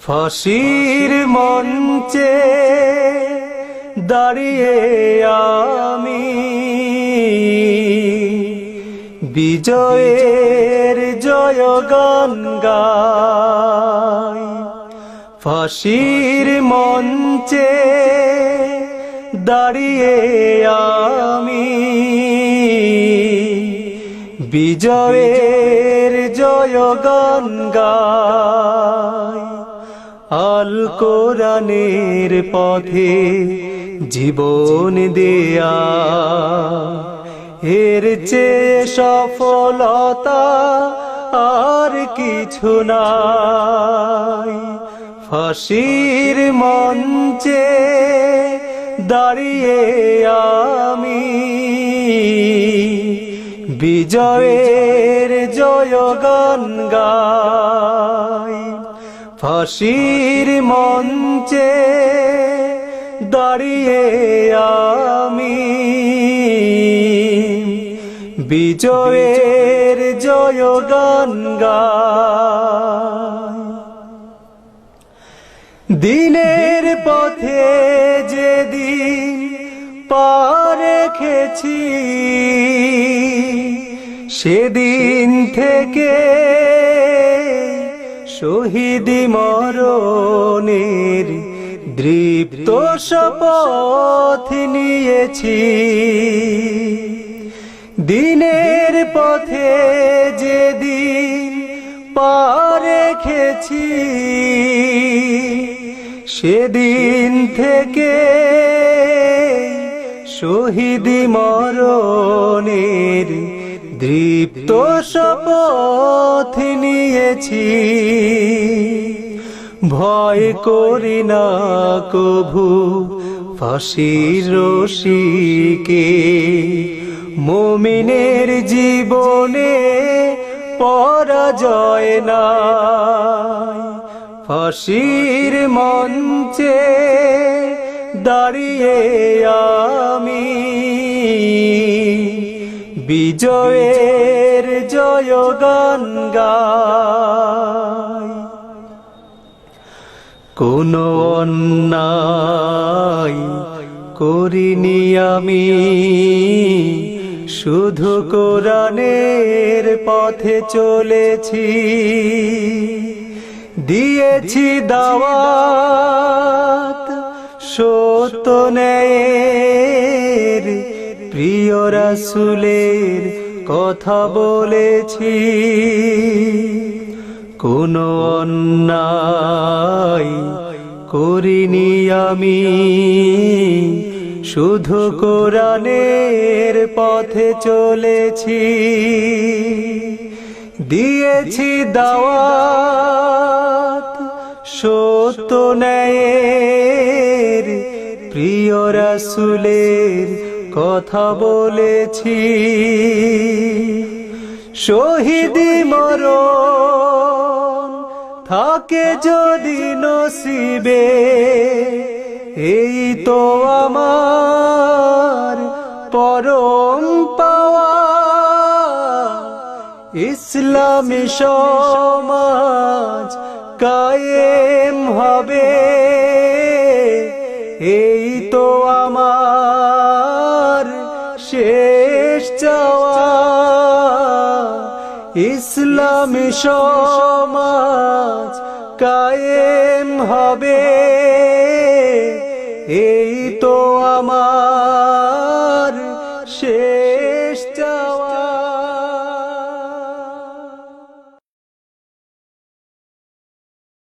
ফাঁসির মঞ্চে দাঁড়িয়ে আমি বিজয়ের জয়গান গাই। ফাঁসির মঞ্চে দাঁড়িয়ে আমি। বিজয়ের জয়গান গাই। আল কোরআনের পথে জীবন দেয়া। এর চেয়ে সফলতা আর কিছু নাই। ফাঁসির মঞ্চে দাঁড়িয়ে আমি বিজয়ের জয়গান গাই। ফাঁসির মঞ্চে দাঁড়িয়ে আমি বিজয়ের জয়গান গাই দিনের পথে যেদিন পা রেখেছি সেদিন থেকে শহীদ মরণের দৃপ্ত শপথ নিয়েছি। দিনের পথে যেদিন পা রেখেছি, সেদিন থেকে শহীদ মরণের দৃপ্ত শপথ নিয়েছি। ভয় করি না কভু ফাঁসির মুমিনের জীবনে পরাজয় নাই। ফাঁসির মঞ্চে দাঁড়িয়ে আমি বিজয়ের জয়গান গাই। কোন অন্যায় করিনি আমি। শুধু কোরআনের পথে চলেছি। দিয়েছি দাওয়াত, সত্য ন্যায়ের, প্রিয় রাসুলের কথা বলেছি। কোন অন্যায় করিনি আমি। শুধু কোরআনের পথে চলেছি। দিয়েছি দাওয়াত সত্য ন্যায়ের। প্রিয় রাসুলের কথা বলেছি। শহীদি মরণ থাকে যদি নসিবে এই তো আমার পরম পাওয়া। ইসলামী সমাজ কায়েম হবে। ইসলাম সমাজ কায়েম হবে। এই তো আমার সে